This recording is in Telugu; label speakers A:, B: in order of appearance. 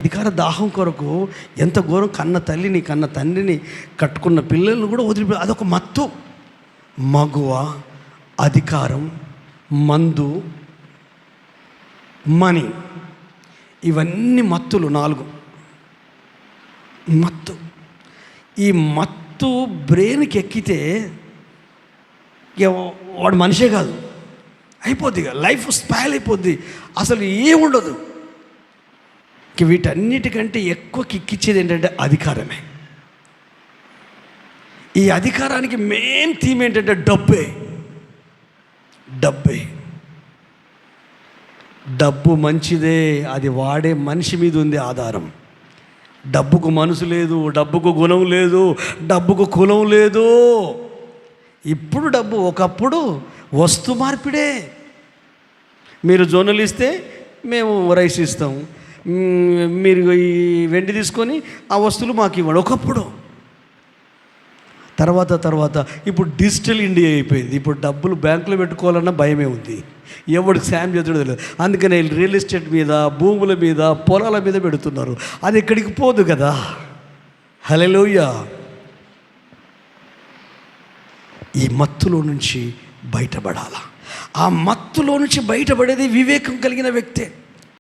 A: అధికార దాహం కొరకు ఎంత ఘోరం కన్న తల్లిని కన్న తండ్రిని కట్టుకున్న పిల్లల్ని కూడా వదిలిపో అదొక మత్తు. మగువ అధికారం మందు మనీ. ఇవన్నీ మత్తులు నాలుగు. మత్తు. ఈ మత్తు బ్రెయిన్కి ఎక్కితే వాడు మనిషే కాదు. అయిపోద్ది లైఫ్ స్పాయిల్ అయిపోద్ది. అసలు ఏముండదు. వీటన్నిటికంటే ఎక్కువ కిక్కిచ్చేది ఏంటంటే అధికారమే. ఈ అధికారానికి మెయిన్ థీమ్ ఏంటంటే డబ్బే. డబ్బే. డబ్బు మంచిదే అది వాడే మనిషి మీద ఉంది ఆధారం. డబ్బుకు మనసు లేదు డబ్బుకు గుణం లేదు డబ్బుకు కులం లేదు. ఇప్పుడు డబ్బు ఒకప్పుడు వస్తు మార్పిడే. మీరు జొన్నలు ఇస్తే మేము రైస్ ఇస్తాము మీరు ఈ వెండి తీసుకొని ఆ వస్తువులు మాకు ఇవ్వండి. ఒకప్పుడు. తర్వాత తర్వాత. ఇప్పుడు డిజిటల్ ఇండియా అయిపోయింది. ఇప్పుడు డబ్బులు బ్యాంకులో పెట్టుకోవాలన్న భయమే ఉంది. ఎవడికి సాయం చేతుడు తెలియదు. అందుకనే రియల్ ఎస్టేట్ మీద భూముల మీద పొలాల మీద పెడుతున్నారు. అది ఎక్కడికి పోదు కదా. హలెలోయ ఈ మత్తులో నుంచి బయటపడాల? ఆ మత్తులో నుంచి బయటపడేది వివేకం కలిగిన వ్యక్తే.